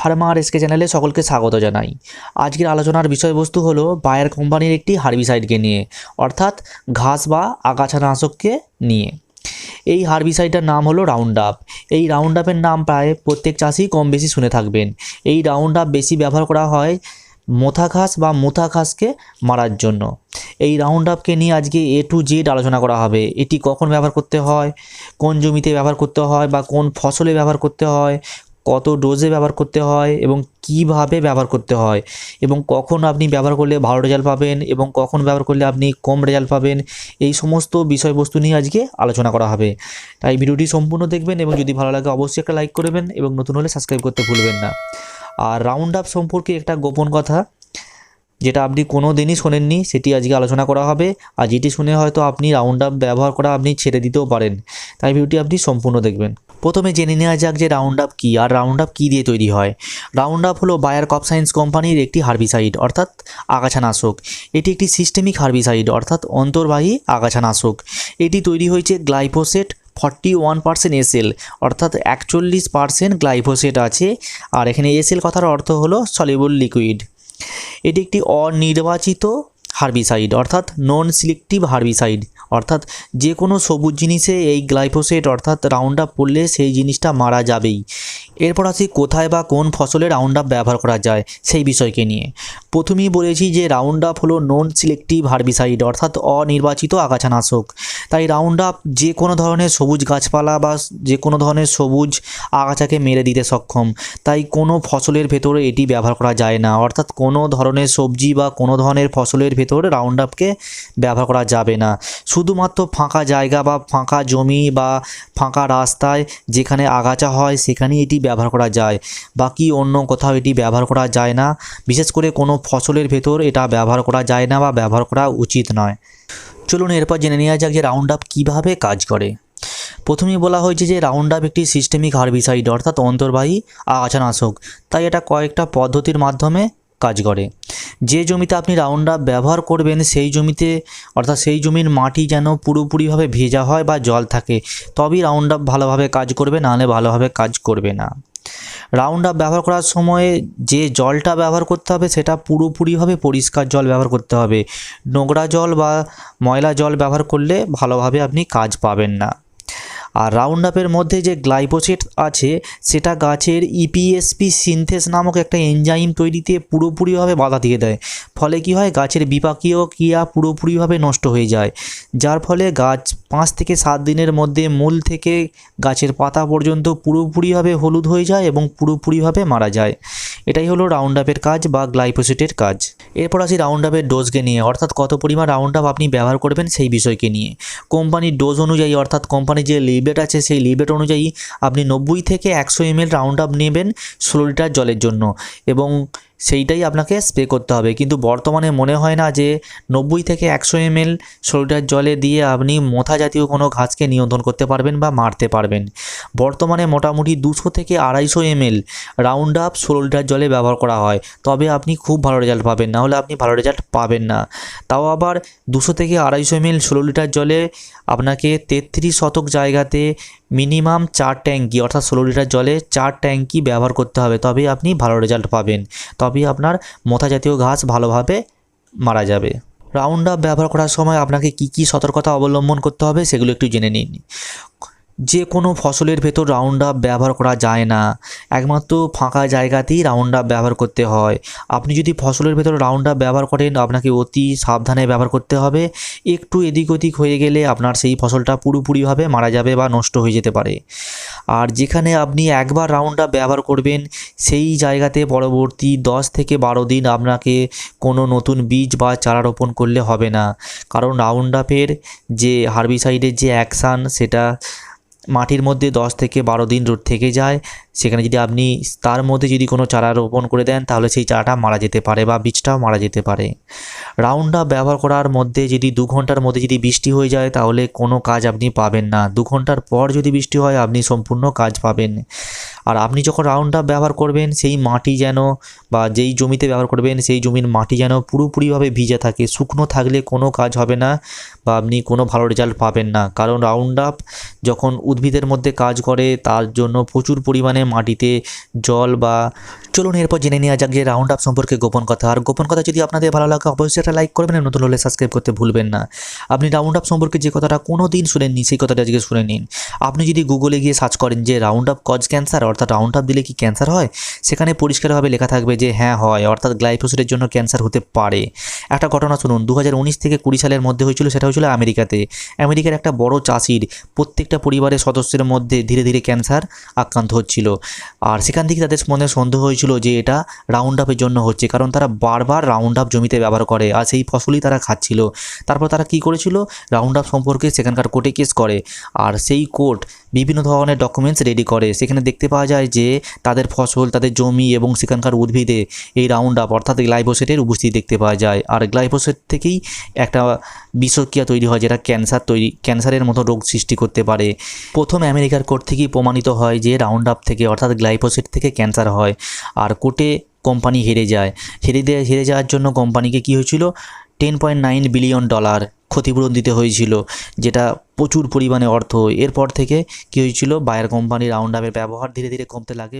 Farmer SK চ্যানেলে সকলকে স্বাগত জানাই। আজকের আলোচনার বিষয়বস্তু হলো বায়ার কোম্পানির একটি হার্বিসাইডকে নিয়ে, অর্থাৎ ঘাস বা আগাছা নাশককে নিয়ে। এই হার্বিসাইডটার নাম হলো রাউন্ড আপ এই রাউন্ড আপের নাম প্রায় প্রত্যেক চাষি কম বেশি শুনে থাকবেন। এই রাউন্ড আপ বেশি ব্যবহার করা হয় মোথা ঘাস বা মোথা ঘাসকে মারার জন্য। এই রাউন্ড আপকে নিয়ে আজকে এ টু জেড আলোচনা করা হবে। এটি কখন ব্যবহার করতে হয়? কোন জমিতে ব্যবহার করতে হয়? বা কোন ফসলে ব্যবহার করতে হয়? কত ডোজে ব্যবহার করতে হয় এবং কীভাবে ব্যবহার করতে হয় এবং কখন আপনি ব্যবহার করলে ভালো রেজাল্ট পাবেন এবং কখন ব্যবহার করলে আপনি কম রেজাল্ট পাবেন, এই সমস্ত বিষয়বস্তু নিয়ে আজকে আলোচনা করা হবে। তাই ভিডিওটি সম্পূর্ণ দেখবেন এবং যদি ভালো লাগে অবশ্যই একটা লাইক করবেন এবং নতুন হলে সাবস্ক্রাইব করতে ভুলবেন না। আর রাউন্ড আপ সম্পর্কে একটা গোপন কথা যেটা আপনি কোনো দিনই শোনেননি, সেটি আজকে আলোচনা করা হবে। আর যেটি শুনে হয়তো আপনি রাউন্ড আপ ব্যবহার করা আপনি ছেড়ে দিতেও পারেন। তাই ভিডিওটি আপনি সম্পূর্ণ দেখবেন। প্রথমে জেনে নেওয়া যাক যে রাউন্ড আপ কী, আর রাউন্ড আপ কী দিয়ে তৈরি হয়। রাউন্ড আপ হলো বায়ার কপ সায়েন্স কোম্পানির একটি হার্বিসাইড, অর্থাৎ আগাছানাশক। এটি একটি সিস্টেমিক হার্বিসাইড, অর্থাৎ অন্তর্বাহী আগাছানাশক। এটি তৈরি হয়েছে glyphosate forty one percent SL, অর্থাৎ একচল্লিশ পার্সেন্ট গ্লাইফোসেট আছে। আর এখানে এসএল কথার অর্থ হলো সলিবল লিকুইড। এটি একটি অনির্বাচিত হার্বিসাইড অর্থাৎ নন সিলেক্টিভ হার্বিসাইড অর্থাৎ যে কোনো সবুজ জিনিসে এই গ্লাইফোসেট অর্থাৎ রাউন্ড আপ পড়লে সেই জিনিসটা মারা যাবেই। এরপর আসি কোথায় বা কোন ফসলে রাউন্ড আপ ব্যবহার করা যায় সেই বিষয়কে নিয়ে। প্রথমেই বলেছি যে রাউন্ড আপ হলো নন সিলেক্টিভ হার্বিসাইড অর্থাৎ অনির্বাচিত আগাছানাশক। তাই রাউন্ড আপ যে কোনো ধরনের সবুজ গাছপালা বা যে কোনো ধরনের সবুজ আগাছাকে মেরে দিতে সক্ষম। তাই কোনো ফসলের ভেতরে এটি ব্যবহার করা যায় না। অর্থাৎ কোনো ধরনের সবজি বা কোনো ধরনের ফসলের ভেতরে রাউন্ড আপকে ব্যবহার করা যাবে না। শুধুমাত্র ফাঁকা জায়গা বা ফাঁকা জমি বা ফাঁকা রাস্তায় যেখানে আগাছা হয় সেখানেই এটি ব্যবহার করা যায় বাকি অন্য কোথাও এটি ব্যবহার করা যায় না। বিশেষ করে কোনো ফসলের ভেতর এটা ব্যবহার করা যায় না বা ব্যবহার করা উচিত নয়। চলুন এরপর জেনে নেওয়া যাক যে রাউন্ড আপ কীভাবে কাজ করে। প্রথমেই বলা হয়েছে যে রাউন্ড আপ একটি সিস্টেমিক হার্বিসাইড অর্থাৎ অন্তর্বাহী আগাছানাশক। তাই এটা কয়েকটা পদ্ধতির মাধ্যমে কাজ করে। যে জমিতে আপনি রাউন্ড আপ ব্যবহার করবেন, সেই জমিতে, অর্থাৎ সেই জমির মাটি যেন পুরোপুরিভাবে ভেজা হয় বা জল থাকে, তবেই রাউন্ড আপ ভালোভাবে কাজ করবে নাহলে ভালোভাবে কাজ করবে না। রাউন্ড আপ ব্যবহার করার সময়ে যে জলটা ব্যবহার করতে হবে, সেটা পুরোপুরিভাবে পরিষ্কার জল ব্যবহার করতে হবে। নোংরা জল বা ময়লা জল ব্যবহার করলে ভালোভাবে আপনি কাজ পাবেন না। আর রাউন্ড আপের মধ্যে যে গ্লাইপোসেট আছে, সেটা গাছের E ইপিএসপি সিনথেস নামক একটা এনজাইম তৈরিতে পুরোপুরিভাবে বাধা দিয়ে দেয়। ফলে কি হয়? গাছের বিপাকীয় ক্রিয়া পুরোপুরিভাবে নষ্ট হয়ে যায়। যার ফলে গাছ পাঁচ থেকে সাত দিনের মধ্যে মূল থেকে গাছের পাতা পর্যন্ত পুরোপুরিভাবে হলুদ হয়ে যায় এবং পুরোপুরিভাবে মারা যায়। এটাই হলো রাউন্ড আপের কাজ বা গ্লাইপোসিটের কাজ। এরপর আসি রাউন্ড আপের ডোজকে নিয়ে, অর্থাৎ কত পরিমাণ রাউন্ড আপ আপনি ব্যবহার করবেন সেই বিষয়কে নিয়ে। কোম্পানির ডোজ অনুযায়ী, অর্থাৎ কোম্পানির যে লিবেট আছে সেই লিবেট অনুযায়ী আপনি নব্বই থেকে একশো এমএল রাউন্ড আপ নেবেন ষোলো লিটার জলের জন্য এবং সেইটাই আপনাকে স্প্রে করতে হবে। কিন্তু বর্তমানে মনে হয় না যে নব্বই থেকে একশো এমএল ষোলো লিটার জলে দিয়ে আপনি মথা জাতীয় কোনো ঘাসকে নিয়ন্ত্রণ করতে পারবেন বা মারতে পারবেন। বর্তমানে মোটামুটি দুশো থেকে আড়াইশো এমএল রাউন্ড আপ ষোলো লিটার জলে ব্যবহার করা হয়। তবে আপনি খুব ভালো রেজাল্ট পাবেন, না হলে আপনি ভালো রেজাল্ট পাবেন না। তাও আবার দুশো থেকে আড়াইশো এমএল ষোলো লিটার জলে আপনাকে তেত্রিশ শতক জায়গাতে মিনিমাম চার ট্যাঙ্কি, অর্থাৎ ষোলো লিটার জলে চার ট্যাঙ্কি ব্যবহার করতে হবে। তবেই আপনি ভালো রেজাল্ট পাবেন। তবেই আপনার মোথা জাতীয় ঘাস ভালোভাবে মারা যাবে। রাউন্ড আপ ব্যবহার করার সময় আপনাকে কী কী সতর্কতা অবলম্বন করতে হবে সেগুলো একটু জেনে নিন। যে কোনো ফসলের ভেতর রাউন্ড আপ ব্যবহার করা যায় না। একমাত্র ফাঁকা জায়গাতেই রাউন্ড আপ ব্যবহার করতে হয়। আপনি যদি ফসলের ভেতর রাউন্ড আপ ব্যবহার করেন, আপনাকে অতি সাবধানে ব্যবহার করতে হবে। একটু এদিক ওদিক হয়ে গেলে আপনার সেই ফসলটা পুরোপুরিভাবে মারা যাবে বা নষ্ট হয়ে যেতে পারে। আর যেখানে আপনি একবার রাউন্ড ব্যবহার করবেন, সেই জায়গাতে পরবর্তী দশ থেকে বারো দিন আপনাকে কোনো নতুন বীজ বা চারা রোপণ করলে হবে না। কারণ রাউন্ড আপের যে হার্বিসাইডের যে অ্যাকশান সেটা মাটির মধ্যে দশ থেকে বারো দিন রোদ থেকে যায়। সেখানে যদি আপনি তার মধ্যে যদি কোনো চারা রোপণ করে দেন, তাহলে সেই চারাটা মারা যেতে পারে বা বীজটাও মারা যেতে পারে। রাউন্ড আপ ব্যবহার করার মধ্যে যদি দু ঘণ্টার মধ্যে যদি বৃষ্টি হয়ে যায়, তাহলে কোনো কাজ আপনি পাবেন না। দু ঘণ্টার পর যদি বৃষ্টি হয়, আপনি সম্পূর্ণ কাজ পাবেন। আর আপনি যখন রাউন্ড আপ ব্যবহার করবেন, সেই মাটি যেন বা যেই জমিতে ব্যবহার করবেন, সেই জমির মাটি যেন পুরোপুরিভাবে ভিজে থাকে। শুকনো থাকলে কোনো কাজ হবে না বা আপনি কোনো ভালো রেজাল্ট পাবেন না। কারণ রাউন্ড আপ যখন উদ্ভিদের মধ্যে কাজ করে, তার জন্য প্রচুর পরিমাণে মাটিতে জল বা চলুন, এরপর জেনে নেওয়া যাক যে রাউন্ড আপ সম্পর্কে গোপন কথা। আর গোপন কথা যদি আপনাদের ভালো লাগে, অবশ্যই একটা লাইক করবেন নতুন হলে সাবস্ক্রাইব করতে ভুলবেন না। আপনি রাউন্ড আপ সম্পর্কে যে কথাটা কোনো দিন শুনেননি, সেই কথাটা আজকে শুনে নিন। আপনি যদি গুগলে গিয়ে সার্চ করেন যে রাউন্ড আপ কজ ক্যান্সার অর্থাৎ রাউন্ড আপ দিলে কি ক্যান্সার হয়? সেখানে পরিষ্কারভাবে লেখা থাকবে যে হ্যাঁ হয়। অর্থাৎ গ্লাইফোসেটের জন্য ক্যান্সার হতে পারে। একটা ঘটনা শুনুন। দু হাজার উনিশ থেকে কুড়ি সালের মধ্যে হয়েছিল, সেটা হয়েছিল আমেরিকাতে। আমেরিকার একটা বড় চাষির প্রত্যেকটা পরিবারের সদস্যের মধ্যে ধীরে ধীরে ক্যান্সার আক্রান্ত হচ্ছিল। আর সেখান থেকে তাদের মনে সন্দেহ হয়েছিল যে এটা রাউন্ড আপের জন্য হচ্ছে, কারণ তারা বারবার রাউন্ড আপ জমিতে ব্যবহার করে আর সেই ফসলই তারা খাচ্ছিল। তারপর তারা কি করেছিল? রাউন্ড আপ সম্পর্কে সেখানকার কোর্টে কেস করে। আর সেই কোর্ট বিভিন্ন ধরনের ডকুমেন্টস রেডি করে। সেখানে দেখতে পাওয়া যায় যে, তাদের ফসল, তাদের জমি এবং সেখানকার উদ্ভিদে এই রাউন্ড আপ অর্থাৎ গ্লাইফোসেটের উপস্থিতি দেখতে পাওয়া যায়। আর গ্লাইফোসেট থেকেই একটা বিষক্রিয়া তৈরি হয়, যেটা ক্যান্সার তৈরি ক্যান্সারের মতো রোগ সৃষ্টি করতে পারে। প্রথম আমেরিকার কোর্ট থেকেই প্রমাণিত হয় যে রাউন্ড আপ থেকে অর্থাৎ গ্লাইফোসেট থেকে ক্যান্সার হয়। আর কোর্টে কোম্পানি হেরে যায়। হেরে হেরে যাওয়ার জন্য কোম্পানিকে কী হয়েছিল? Ten point nine billion dollar ক্ষতিপূরণ দিতে হয়েছিল, যেটা প্রচুর পরিমাণে অর্থ। এরপর থেকে কী হয়েছিল? বায়ার কোম্পানির রাউন্ড আপের ব্যবহার ধীরে ধীরে কমতে লাগে